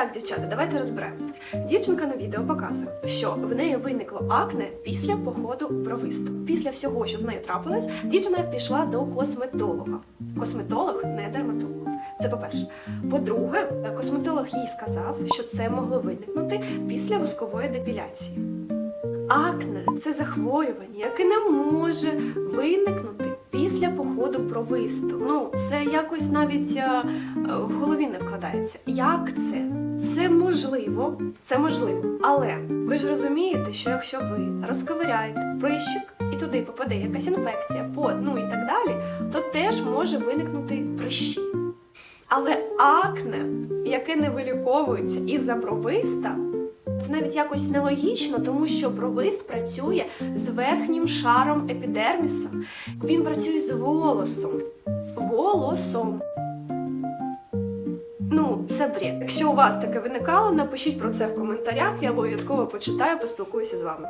Так, дівчата, давайте розберемось. Дівчинка на відео показує, що в неї виникло акне після походу бровисту. Після всього, що з нею трапилось, дівчина пішла до косметолога. Косметолог не дерматолог. Це по-перше. По-друге, косметолог їй сказав, що це могло виникнути після воскової депіляції. Акне це захворювання, яке не може виникнути після походу бровисту. Ну, це якось навіть е, в голові не вкладається. Як це? Це можливо, це можливо. Але ви ж розумієте, що якщо ви розковиряєте прищик і туди попаде якась інфекція, пот, ну і так далі, то теж може виникнути прищі. Але акне, яке не виліковується із-за бровиста, це навіть якось нелогічно, тому що бровист працює з верхнім шаром епідерміса. Він працює з волосом. Волосом. Ну, це бред. Якщо у вас таке виникало, напишіть про це в коментарях, я обов'язково почитаю, поспілкуюся з вами.